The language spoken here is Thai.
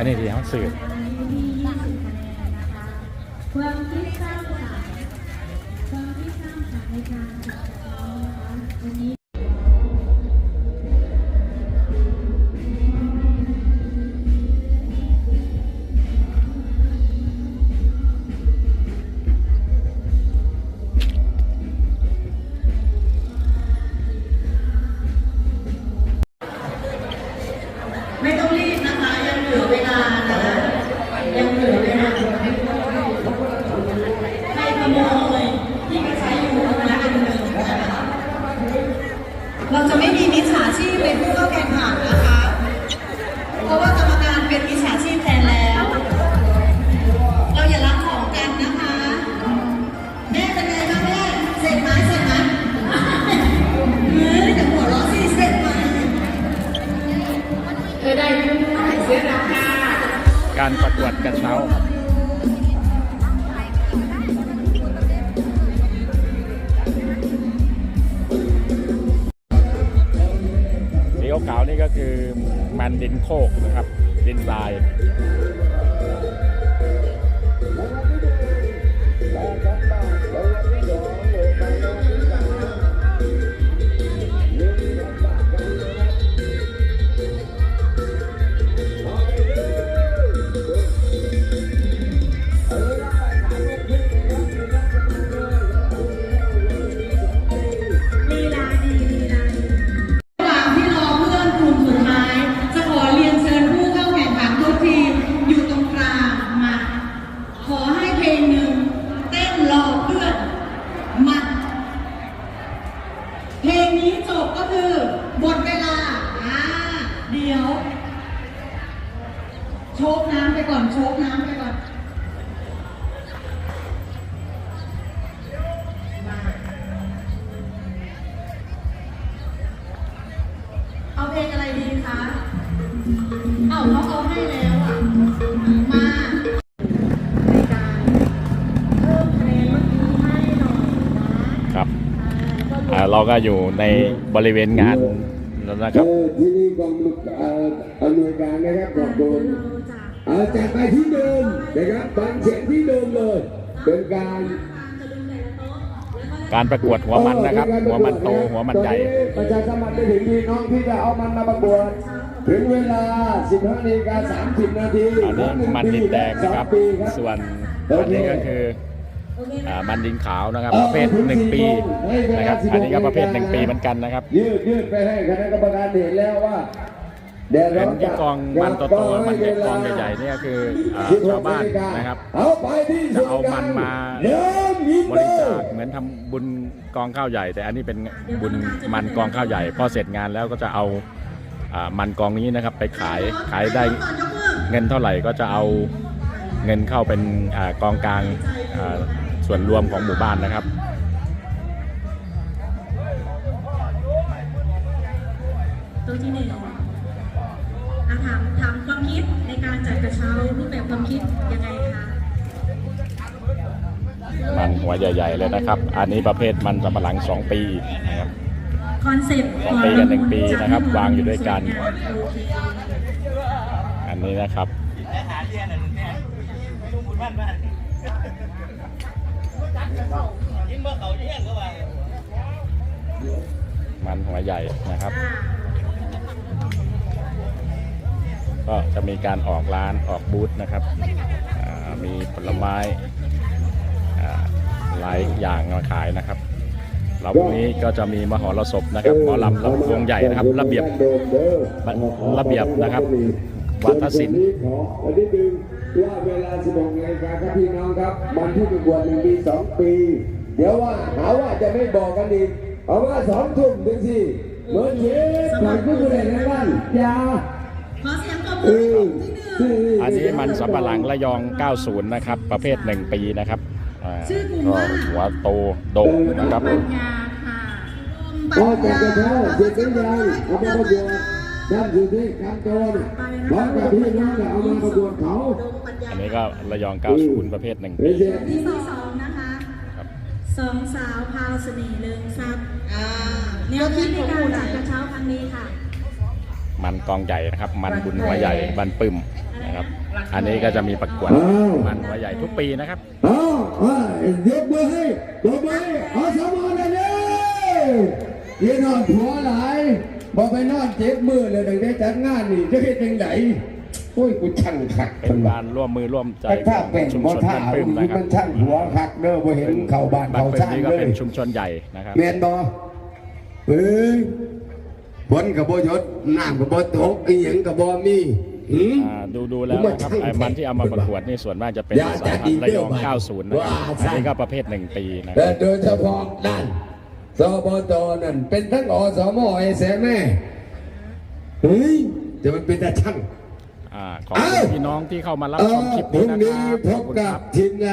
อันนี้ที่ห้องสื่อความคิดสร้างสรรค์ความคิดสร้างสรรค์ในการจัดการนะคะวันนี้ ให้ขโมยที่เขาใช้อยู่นะเป็นเงินนะคะเราจะไม่มีมิจฉาชีพเป็นผู้เข้าแข่งขันนะคะ เพราะว่ากรรมการเป็นมิจฉาชีพแทนแล้ว เราอย่ารับของกันนะคะ แม่เป็นไงบ้างแม่ เสร็จไหมเสร็จไหมเฮ้ยแต่หัวเราะสิเสร็จไหมเฮ้ยใดการประกวดกระเช้า สีขาวนี่ก็คือมันดินโคกนะครับ ดินทราย ชกน้ำไปก่อนโชกน้ำไปก่อนมาเอาเพลงอะไรดีคะเอ้าเขาเอาให้แล้วอะมาในการเพิ่มคะแนนเมื่อกี้ให้หน่อยนะครับ อ่าเราก็อยู่ในบริเวณงานแล้ว นะครับเออที่นี่กองเอ่ออำนวยการนะครับขอบคุณเราจะเอาจัดไปที่เดิมนะครับฟังเสียงที่เดิมเลยเป็นการการประกวดหัวมันนะครับ หัวมันโตหัวมันใหญ่ตอประชาสัมพันธ์ไปถึงพี่น้องที่จะเอามันมาประกวดถึงเวลา 15นาฬิกา30 นาทีอันนี้มันดินแดงนะครับสองปีครับส่วนอันนี้ก็คือ อ่ามันดินขาวนะครับ ประเภทหนึ่งปีนะครับ อันนี้ก็ประเภทหนึ่งปีเหมือนกันนะครับยืดยืดไปให้คณะกรรมการเห็นแล้วว่าแดดเห็ร้อนนที่กองมันโตๆมันกองใหญ่ๆเนี่ยคืออ่าชาวบ้านนะครับเอาไปที่จะเอามันมาเดิมอินบเตริอจาคร์เหมือนทำบุญกองข้าวใหญ่ แต่อันนี้เป็นบุญมันกองข้าวใหญ่ พอเสร็จงานแล้วก็จะเอาอ่ามันกองนี้นะครับ ไปขายขายได้เงินเท่าไหร่ก็จะเอาเงินเข้าเป็นอากองกลางอ่า ส่วนรวมของหมู่บ้านนะครับตัวที่หนึ่งอะถามถามความคิดในการจัดกระเช้ารูปแบบความคิดยังไงคะมันหัวใหญ่ ๆ เลยนะครับ อันนี้ประเภทมันสำปะหลัง2ปีนะครับคอนเซ็ปต์สองปีกับหนึ่งปีนะครับ วางอยู่ด้วยกันโอเคอันนี้นะครับ มันหัวใหญ่นะครับ ก็จะมีการออกร้านออกบูธนะครับ มีผลไม้หลายอย่างมาขายนะครับเราพรุ่งนี้ก็จะมีมหรสพนะครับหมอลำลำวงใหญ่นะครับ ระเบียบระเบียบนะครับวัฒนศิลป์ ว่าเวลา 16นาฬิกาครับพี่น้องครับวันที่ประกวดหนึ่งปีสองปี เดี๋ยวว่าหาว่าจะไม่บอกกันอีกเอาว่าสองทุ่มถึงสี่เหมือนเย้ผ่านผู้บริหารในบ้านอย่าขอเสียงตบเอมืออที่หนึ่งอันนี้มันสำปะหลังระยอง 90 นะครับ ประเภท 1 ปีนะครับอ่าก็หัวโตดกนะครับปัญญาค่ะก็จากกระเช้าเสร็จเป็นยังเอามาประกว ดท่านอยู่ที่การโจรพร้อมกับพี่น้องจะเอามาประกวดเขาอันนี้ก็ระยอง90ประเภท1เป็ปีนเด็กที่สองนะคะครับสองสาวพาวเสน่ห์เลิงทรัพย์อ่าแนวคิดในการจัดกระเช้าครั้งนี้ค่ะ มันกองใหญ่นะครับ มันบุญหัวใหญ่บันปึ้มนะครับ อันนี้ก็จะมีประกวดมันหัวใหญ่ทุกปีนะครับเอาเอายกมือให้ยกมือให้อสมนั่นเองยี่นอนหัวหลาย บอกไปนอนเจ็บมือเลยตั้งแต่จัดงานนี่จะเฮ็ดยังไงโอ้ยกูช่างขัดเป็นการร่วมมือร่วมใจไอ้ถ้าเป็นชุมบ่ชนท่าบ้านเอาปึ้มนี่นะครัมับนช่างหัวขักเด้อบ่เห็นเข้าบ้านบ้านเข้าปึ้มช่างนี่ก็เลเป็ยนชุมชนใหญ่นะครับแม่นบ่เอ้ยฝนก็บ่หยดน้ำก็บ่ตกอีหยังก็บ่มีหืมอ่าดูดูแล้วนะครับไอ้มันที่เอามาประกวดนี่ส่วนมากจะเป็นอย่าสายพันธุ์ระยองอย่า90 นะครับว่าอันนี้ก็ประเภท1ปีนะคและรับโดยเฉพาะด้าน สบตนั่นเป็นทั้งอสมไอ้แสแม่เฮ้ยแต่มันเป็นแต่ช่างอ่าขอบคุณพี่น้องที่เข้ามารับเอชอมคลิปพรุ่นี้งนะคนี้รับพขอบบคุณคกัรับบทีมงาน